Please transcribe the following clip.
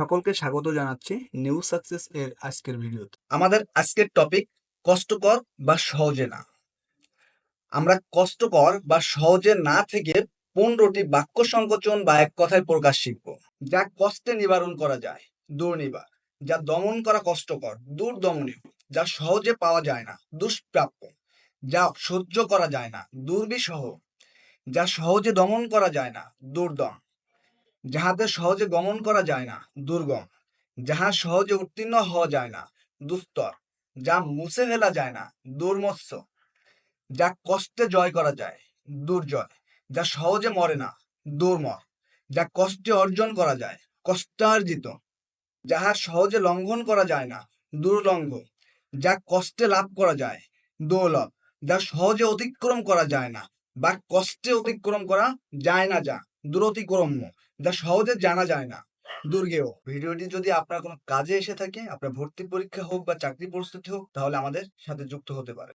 সকলকে স্বাগত জানাচ্ছি নিউ সাকসেস এর আজকের ভিডিওতে। আমাদের আজকের টপিক কষ্টকর বা সহজে না। আমরা কষ্টকর বা সহজে না থেকে পনেরোটি বাক্য সংকোচন বা এক কথায় প্রকাশ শিখব, যা কষ্টে নিবারণ করা যায়, দুর্নিবার, যা দমন করা কষ্টকর, দুর্দমনীয়, যা সহজে পাওয়া যায় না, দুষ্প্রাপ্য, যা সহ্য করা যায় না, দুর্বিষহ, যা সহজে দমন করা যায় না, দুর্দম। যাহাতে সহজে গমন করা যায় না, দুর্গম। যাহা সহজে উত্তীর্ণ হওয়া যায় না, দুস্তর। যা মুছে ফেলা যায় না, দুর্মৎস্য। যা কষ্টে জয় করা যায়, দুর্জয়। যা সহজে মরে না, দুর্মর। যা কষ্টে অর্জন করা যায়, কষ্টার্জিত। যাহা সহজে লঙ্ঘন করা যায় না, দুর্লঙ্ঘ। যা কষ্টে লাভ করা যায়, দুর্লভ। যা সহজে অতিক্রম করা যায় না, বা কষ্টে অতিক্রম করা যায় না যা, দুরতিক্রম্য। যা সহজে জানা যায় না। দুর্গেও। ভিডিওটি যদি আপনার কোনো কাজে এসে থাকে, আপনার ভর্তি পরীক্ষা হোক বা চাকরি প্রস্তুতি হোক, তাহলে আমাদের সাথে যুক্ত হতে পারে